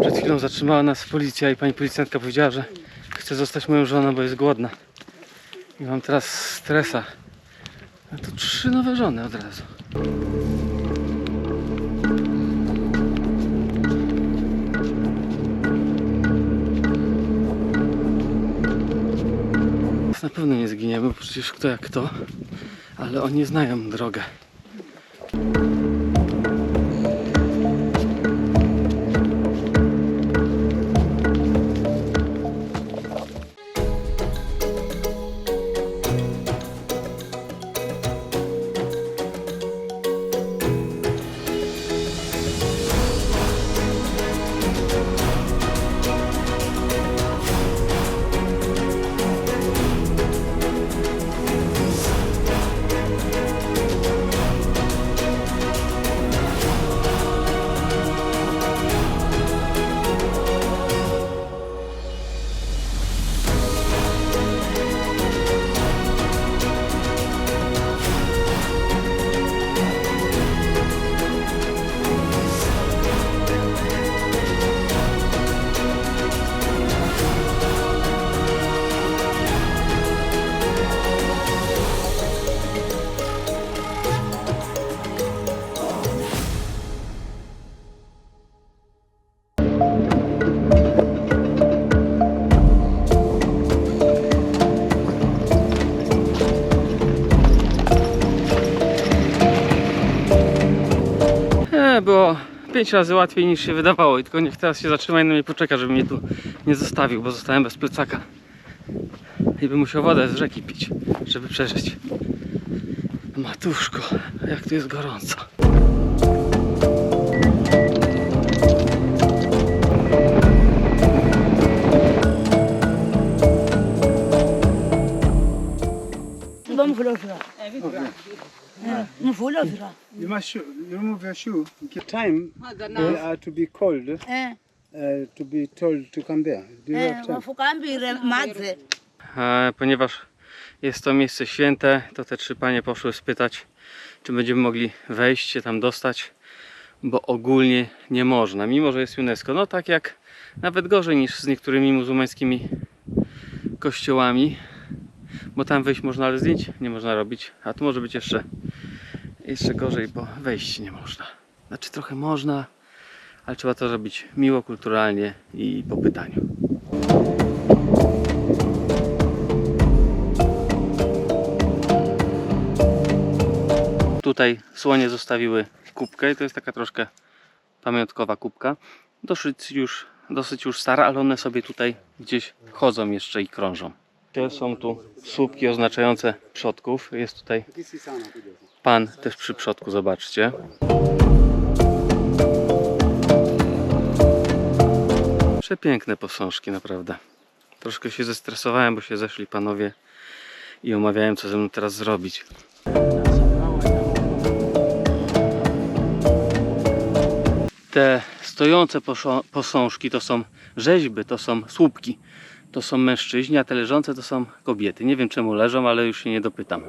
Przed chwilą zatrzymała nas policja i pani policjantka powiedziała, że chce zostać moją żoną, bo jest głodna. I mam teraz stresa. A to trzy nowe żony od razu. Na pewno nie zginiemy, bo przecież kto jak kto, ale oni znają drogę. było 5 razy łatwiej niż się wydawało i tylko niech teraz się zatrzyma i na mnie poczeka, żeby mnie tu nie zostawił, bo zostałem bez plecaka i bym musiał wodę z rzeki pić, żeby przeżyć. Matuszko, jak tu jest gorąco. Mam wlozra. Mam wlozra must remove your shoe. Time they to be called, uh, eh. eh, to be told to come there. Do you eh, have time? wafukambire ponieważ jest to miejsce święte, to te trzy panie poszły spytać, czy będziemy mogli wejść się tam dostać, bo ogólnie nie można, mimo że jest UNESCO. No tak jak nawet gorzej niż z niektórymi muzułmańskimi kościołami, bo tam wejść można, ale zdjęć nie można robić, a tu może być jeszcze jeszcze gorzej, bo wejść nie można. Znaczy trochę można, ale trzeba to robić miło, kulturalnie i po pytaniu. Tutaj słonie zostawiły kubkę i to jest taka troszkę pamiątkowa kubka. Dosyć już, dosyć już stara, ale one sobie tutaj gdzieś chodzą jeszcze i krążą. Są tu słupki oznaczające przodków. Jest tutaj pan też przy przodku, zobaczcie. Przepiękne posążki, naprawdę. Troszkę się zestresowałem, bo się zeszli panowie i omawiałem, co ze mną teraz zrobić. Te stojące posążki to są rzeźby, to są słupki. To są mężczyźni, a te leżące to są kobiety. Nie wiem czemu leżą, ale już się nie dopytam.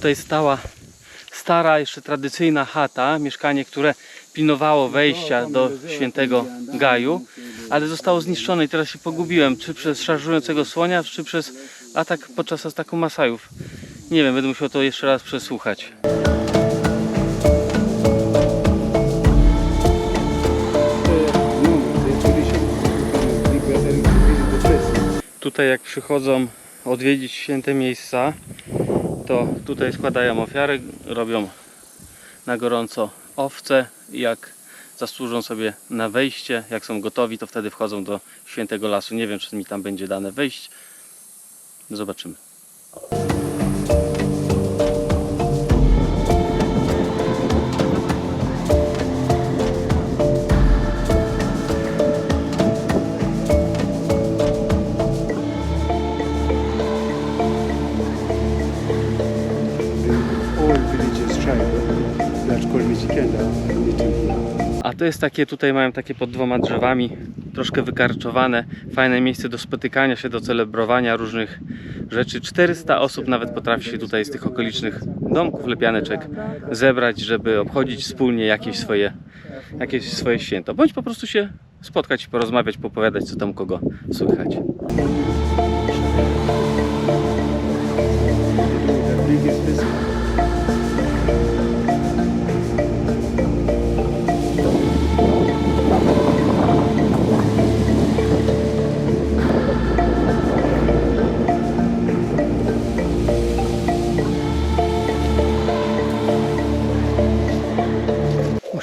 Tutaj stała stara, jeszcze tradycyjna chata, mieszkanie, które pilnowało wejścia do świętego Gaju, ale zostało zniszczone i teraz się pogubiłem, czy przez szarżującego słonia, czy przez atak podczas ataku Masajów. Nie wiem, będę musiał to jeszcze raz przesłuchać. Tutaj jak przychodzą odwiedzić święte miejsca, to tutaj składają ofiary, robią na gorąco owce jak zasłużą sobie na wejście, jak są gotowi, to wtedy wchodzą do świętego lasu. Nie wiem, czy mi tam będzie dane wejść. Zobaczymy. A to jest takie, tutaj mają takie pod dwoma drzewami, troszkę wykarczowane, fajne miejsce do spotykania się, do celebrowania różnych rzeczy. 400 osób nawet potrafi się tutaj z tych okolicznych domków, lepianeczek zebrać, żeby obchodzić wspólnie jakieś swoje, jakieś swoje święto. Bądź po prostu się spotkać, porozmawiać, popowiadać, co tam kogo słychać. Biggest festival.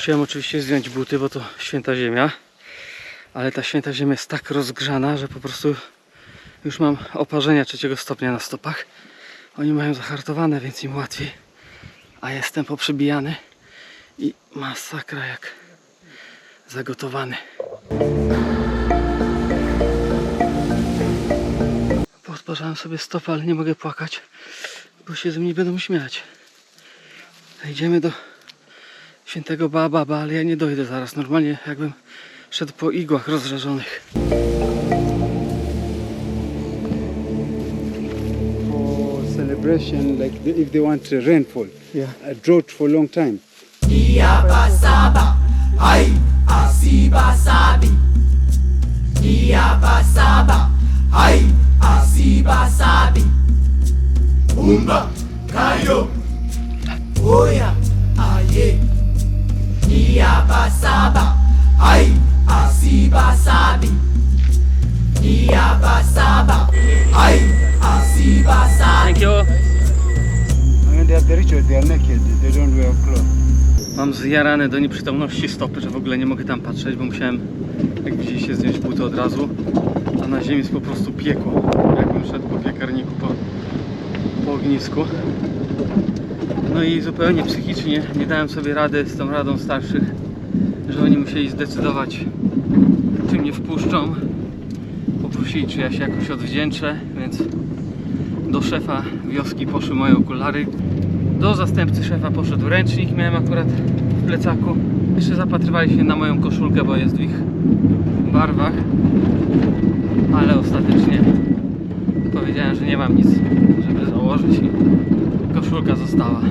Musiałem oczywiście zdjąć buty, bo to święta ziemia. Ale ta święta ziemia jest tak rozgrzana, że po prostu już mam oparzenia trzeciego stopnia na stopach. Oni mają zahartowane, więc im łatwiej. A jestem poprzebijany i masakra jak zagotowany. Podparzałem sobie stopę, ale nie mogę płakać, bo się ze mnie będą śmiać. Idziemy do świętego Baba, ale ja nie dojdę zaraz. Normalnie jakbym szedł po igłach rozżarzonych. For celebration, like the, if they want uh, rainfall, Yeah. a drought for a long time. Umba, kayo, oya, aye. Ay, ay. Thank you. They have the ritual, they are naked. They don't wear clothes. Mam zjarane do nieprzytomności stopy, że w ogóle nie mogę tam patrzeć, bo musiałem, jak widzieliście, zdjąć buty od razu. A na ziemi jest po prostu piekło. Jakbym szedł po piekarniku po, po ognisku. No i zupełnie psychicznie nie dałem sobie rady z tą radą starszych, że oni musieli zdecydować, czy mnie wpuszczą. Poprosili, czy ja się jakoś odwdzięczę, więc do szefa wioski poszły moje okulary. Do zastępcy szefa poszedł ręcznik, miałem akurat w plecaku. Jeszcze zapatrywali się na moją koszulkę, bo jest w ich barwach. Ale ostatecznie powiedziałem, że nie mam nic, żeby założyć i koszulka została.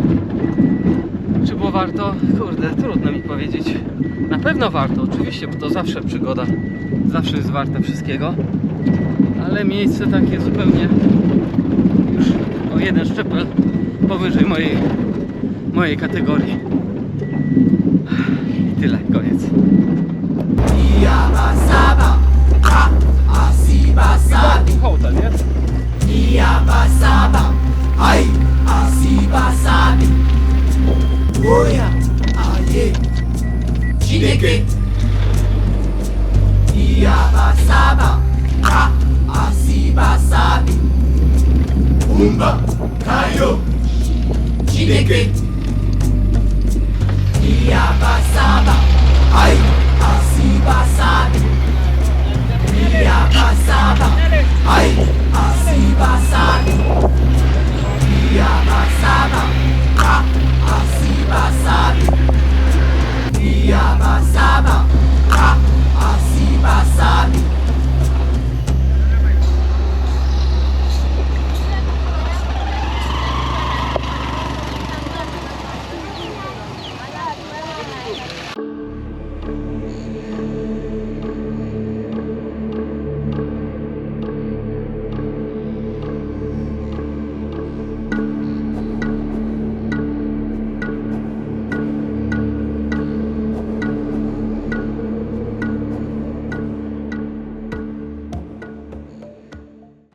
Czy było warto? Kurde, trudno mi powiedzieć. Na pewno warto, oczywiście, bo to zawsze przygoda. Zawsze jest warte wszystkiego. Ale miejsce takie zupełnie już o jeden szczepel powyżej mojej, mojej kategorii. I tyle, koniec. Iyabasaba, ah, asibasabi. Hotel, nie? Iyabasaba, ay, asibasabi. Oya, Umba, kayo. Chineke. Iyabasaba.